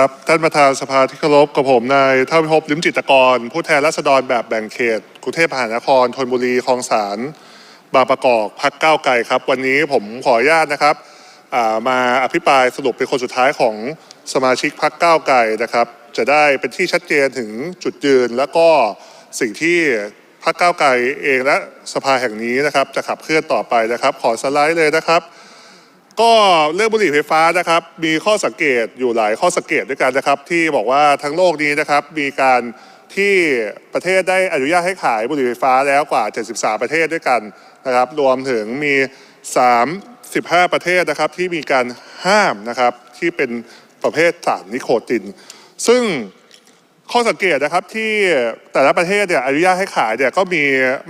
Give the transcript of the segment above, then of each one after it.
ครับท่านประธานสภาที่เคารพกับผมนายเท่าพิภพลิมจิตกร ผู้แทนราษฎรแบบแบ่งเขตกรุงเทพมหานครธนบุรีคลองสารบางประกอบพักก้าวไกลครับ วันนี้ผมขออนุญาตนะครับามาอภิปรายสรุปเป็นคนสุดท้ายของสมาชิกพักก้าวไกลนะครับ จะได้เป็นที่ชัดเจนถึงจุดยืน และก็สิ่งที่พักก้าวไกลเองและสภาแห่งนี้นะครับ จะขับเคลื่อนต่อไปนะครับ ขอสไลด์เลยนะครับ ก็เรื่องบุหรี่ไฟฟ้านะครับ มีข้อสังเกตอยู่หลายข้อสังเกตด้วยกันนะครับ ที่บอกว่าทั้งโลกนี้นะครับ มีการที่ประเทศได้อนุญาตให้ขายบุหรี่ไฟฟ้าแล้วกว่า 73 ประเทศด้วยกันนะครับ รวมถึงมี 35 ประเทศนะครับ ที่มีการห้ามนะครับที่เป็นประเภทสารนิโคติน ซึ่ง ข้อสังเกตนะครับที่แต่ละประเทศเนี่ยอนุญาตให้ขายเนี่ยก็มี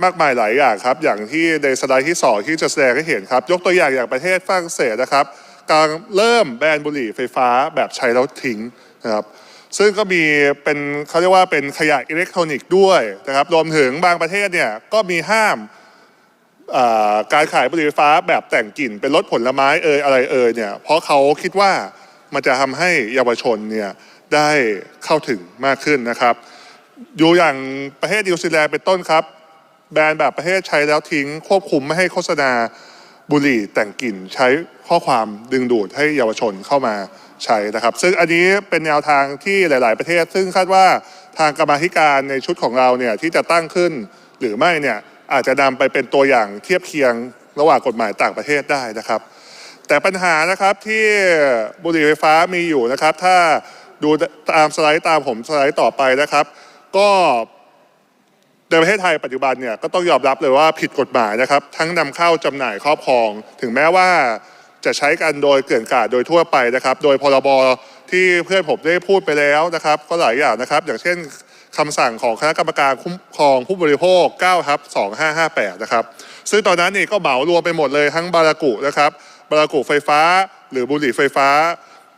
มากมายหลายอย่างครับ อย่างที่ในสไลด์ที่สองที่จะแสดงให้เห็นครับ ยกตัวอย่างอย่างประเทศฝรั่งเศสนะครับการเริ่มแบนบุหรี่ไฟฟ้าแบบใช้แล้วทิ้งนะครับซึ่งก็มีเป็นเขาเรียกว่าเป็นขยะอิเล็กทรอนิกส์ด้วยนะครับรวมถึงบางประเทศเนี่ยก็มีห้ามาการขายบุหรี่ไฟฟ้าแบบแต่งกลิ่นเป็นรสผลไม้เอ่ยอะไรเอ่ยเนี่ยเพราะเขาคิดว่ามันจะทำให้เยาวชนเนี่ย ได้เข้าถึงมากขึ้นนะครับอยู่อย่างประเทศนิวซีแลนด์เป็นต้นครับ แบรนด์แบบประเทศใช้แล้วทิ้ง ควบคุมไม่ให้โฆษณาบุหรี่แต่งกลิ่นใช้ข้อความดึงดูดให้เยาวชนเข้ามาใช้นะครับ ซึ่งอันนี้เป็นแนวทางที่หลาย ๆ ประเทศ ซึ่งคาดว่าทางกรรมาธิการในชุดของเราเนี่ยที่จะตั้งขึ้น หรือไม่เนี่ยอาจจะนำไปเป็นตัวอย่างเทียบเคียงระหว่างกฎหมายต่างประเทศได้นะครับ แต่ปัญหานะครับที่บุหรี่ไฟฟ้ามีอยู่นะครับ ถ้า ดูตามสไลด์ตามผมสไลด์ต่อไปนะครับ ก็ในประเทศไทยปัจจุบันเนี่ยก็ต้องยอมรับเลยว่าผิดกฎหมายนะครับ ทั้งนำเข้าจำหน่ายครอบครอง ถึงแม้ว่าจะใช้กันโดยเกลื่อนกลาดโดยทั่วไปนะครับ โดยพรบที่เพื่อนผมได้พูดไปแล้วนะครับ ก็หลายอย่างนะครับ อย่างเช่นคำสั่งของคณะกรรมการคุ้มครองผู้บริโภค9ทับ2558 นะครับ ซึ่งตอนนั้นนี่ก็เหมารวมไปหมดเลยทั้งบารากุนะครับบารากุไฟฟ้า หรือบุหรี่ไฟฟ้า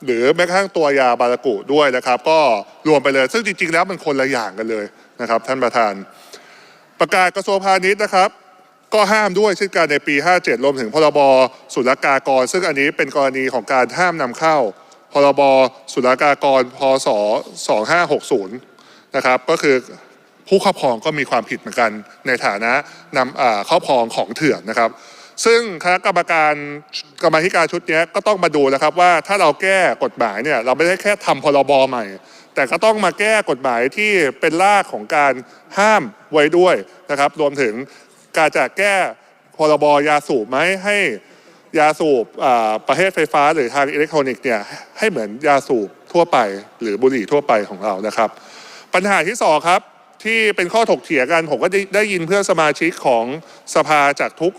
หรือแม้กระทั่งตัวยาบารากุด้วยนะครับ ก็รวมไปเลย ซึ่งจริงๆแล้วมันคนละอย่างกันเลยนะครับ ท่านประธาน ประกาศกระทรวงพาณิชย์นะครับ ก็ห้ามด้วยเช่นกันในปี 57 รวมถึงพรบศุลกากร ซึ่งอันนี้เป็นกรณีของการห้ามนำเข้า พรบศุลกากร พศ 2560 นะครับ ก็คือผู้ครอบครองก็มีความผิดเหมือนกันในฐานะนำครอบครองของเถื่อนนะครับ ซึ่งคณะกรรมการกรรมธิการชุดนี้ก็ต้องมาดูนะครับว่าถ้าเราแก้กฎหมายเนี่ยเราไม่ได้แค่ทำพรบใหม่ แต่ก็ต้องมาแก้กฎหมายที่เป็นรากของการห้ามไว้ด้วยนะครับ รวมถึงการจะแก้พรบยาสูบไหมให้ยาสูบประเภทไฟฟ้าหรือทางอิเล็กทรอนิกส์เนี่ยให้เหมือนยาสูบทั่วไป หรือบุหรี่ทั่วไปของเรานะครับ ปัญหาที่สองครับที่เป็นข้อถกเถียงกันผมก็ได้ยินเพื่อนสมาชิกของสภาจากทุก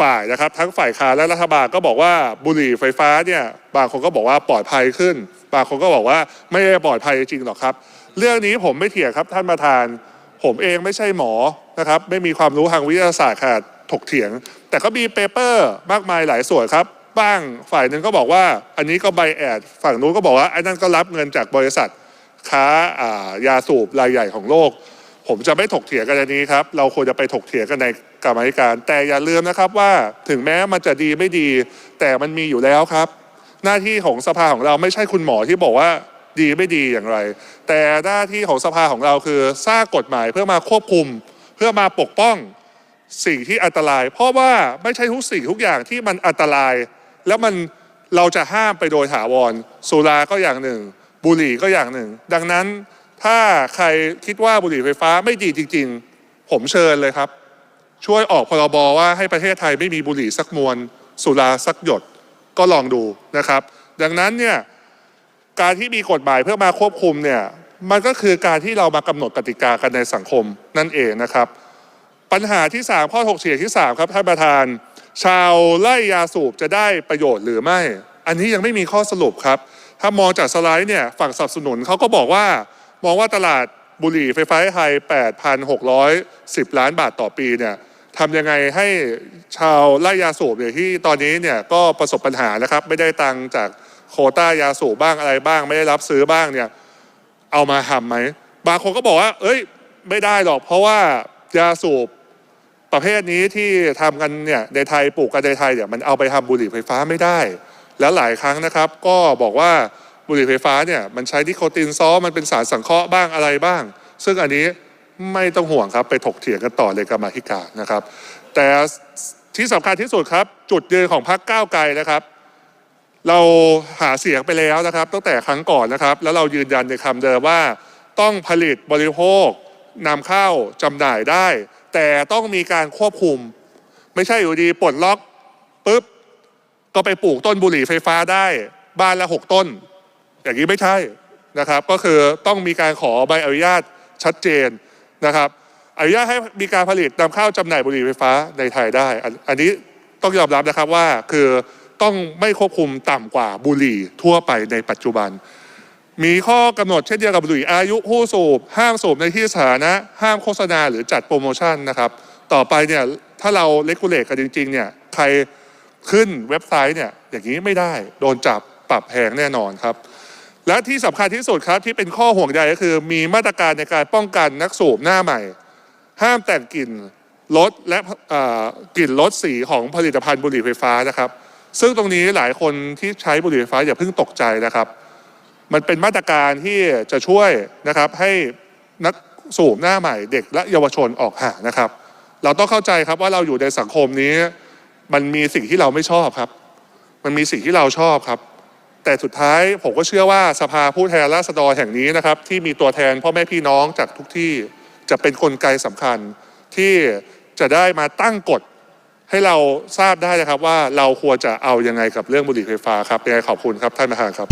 ฝ่ายนะครับ ทั้งฝ่ายค้านและรัฐบาลก็บอกว่าบุหรี่ไฟฟ้าเนี่ยบางคนก็บอกว่าปลอดภัยขึ้น บางคนก็บอกว่าไม่ได้ปลอดภัยจริงหรอกครับ เรื่องนี้ผมไม่เถียงครับท่านประธาน ผมเองไม่ใช่หมอนะครับไม่มีความรู้ทางวิทยาศาสตร์ค่ะถกเถียง แต่ก็มีเปเปอร์มากมายหลายส่วนครับบ้างฝ่ายหนึ่งก็บอกว่า อันนี้ก็ใบแอดฝั่งนู้นก็บอกว่าไอ้นั่นก็รับเงินจากบริษัทค้าายาสูบรายใหญ่ของโลก ผมจะไม่ถกเถียงกันอันนี้ครับ เราควรจะไปถกเถียงกันในกรรมธิการ แต่อย่าลืมนะครับว่าถึงแม้มันจะดีไม่ดี แต่มันมีอยู่แล้วครับ หน้าที่ของสภาของเราไม่ใช่คุณหมอที่บอกว่าดีไม่ดีอย่างไร แต่หน้าที่ของสภาของเราคือสร้างกฎหมายเพื่อมาควบคุม เพื่อมาปกป้องสิ่งที่อันตราย เพราะว่าไม่ใช่ทุกสิ่งทุกอย่างที่มันอันตราย แล้วมันเราจะห้ามไปโดยถาวรสุราก็อย่างหนึ่ง บุหรี่ก็อย่างหนึ่ง ดังนั้น ถ้าใครคิดว่าบุหรี่ไฟฟ้าไม่ดีจริง ๆ ผมเชิญเลยครับ ช่วยออกพรบว่าให้ประเทศไทยไม่มีบุหรี่สักมวนสุราสักหยดก็ลองดูนะครับ ดังนั้นเนี่ยการที่มีกฎหมายเพื่อมาควบคุมเนี่ยมันก็คือการที่เรามากำหนดกติกากันในสังคมนั่นเองนะครับ ปัญหาที่ 3 ข้อถกเถียงที่ 3 ครับท่านประธาน ชาวไล่ยาสูบจะได้ประโยชน์หรือไม่ อันนี้ยังไม่มีข้อสรุปครับ ถ้ามองจากสไลด์เนี่ยฝั่งสนับสนุนเขาก็บอกว่า มองว่าตลาดบุหรี่ไฟฟ้าไทย 8,610 ล้านบาทต่อปีเนี่ยทำยังไงให้ชาวไล่ยาสูบเนี่ยที่ตอนนี้เนี่ยก็ประสบปัญหานะครับ ไม่ได้ตังค์จากโคต้ายาสูบบ้างอะไรบ้าง ไม่ได้รับซื้อบ้างเนี่ยเอามาทำไหมบางคนก็บอกว่า เอ้ย ไม่ได้หรอก เพราะว่ายาสูบประเภทนี้ที่ทำกันเนี่ยในไทยปลูกกันในไทยเนี่ยมันเอาไปทำบุหรี่ไฟฟ้าไม่ได้ แล้วหลายครั้งนะครับ ก็บอกว่า บุหรี่ไฟฟ้าเนี่ยมันใช้นิโคตินซ้อมันเป็นสารสังเคราะห์บ้างอะไรบ้าง ซึ่งอันนี้ไม่ต้องห่วงครับไปถกเถียงกันต่อเลยกรรมาธิการนะครับ แต่ที่สำคัญที่สุดครับ จุดยืนของพรรคก้าวไกลนะครับ เราหาเสียงไปแล้วนะครับ ตั้งแต่ครั้งก่อนนะครับ แล้วเรายืนยันในคำเดิมว่า ต้องผลิตบริโภคนำเข้าจำหน่ายได้ แต่ต้องมีการควบคุม ไม่ใช่อยู่ดีปลดล็อกปุ๊บก็ไปปลูกต้นบุหรี่ไฟฟ้าได้ บ้านละหกต้น อย่างนี้ไม่ใช่นะครับ ก็คือต้องมีการขอใบอนุญาตชัดเจนนะครับอนุญาตให้มีการผลิตนำเข้าจำหน่ายบุหรี่ไฟฟ้าในไทยได้อันอันนี้ต้องยอมรับนะครับว่าคือต้องไม่ควบคุมต่ำกว่าบุหรี่ทั่วไปในปัจจุบัน มีข้อกำหนดเช่นเดียวกับบุหรี่อายุผู้สูบ ห้ามสูบในที่สาธารณะห้ามโฆษณาหรือจัดโปรโมชั่นนะครับต่อไปเนี่ยถ้าเราเลกูเลตกันจริงๆเนี่ยใครขึ้นเว็บไซต์เนี่ยอย่างนี้ไม่ได้โดนจับปรับแพงแน่นอนครับ และที่สำคัญที่สุดครับที่เป็นข้อห่วงใยก็คือ มีมาตรการในการป้องกันนักสูบหน้าใหม่ ห้ามแต่งกลิ่นรถและกลิ่นรถสีของผลิตภัณฑ์บุหรี่ไฟฟ้านะครับ ซึ่งตรงนี้หลายคนที่ใช้บุหรี่ไฟฟ้าอย่าเพิ่งตกใจนะครับ มันเป็นมาตรการที่จะช่วยนะครับให้นักสูบหน้าใหม่เด็กและเยาวชนออกห่างนะครับ เราต้องเข้าใจครับว่าเราอยู่ในสังคมนี้ มันมีสิ่งที่เราไม่ชอบครับ มันมีสิ่งที่เราชอบครับ แต่สุดท้ายผมก็เชื่อว่าสภาผู้แทนราษฎรแห่งนี้นะครับ ที่มีตัวแทนพ่อแม่พี่น้องจากทุกที่จะเป็นกลไกสำคัญที่จะได้มาตั้งกฎให้เราทราบได้นะครับว่าเราควรจะเอายังไงกับเรื่องบุหรี่ไฟฟ้าครับยังไงขอบคุณครับท่านประธานครับ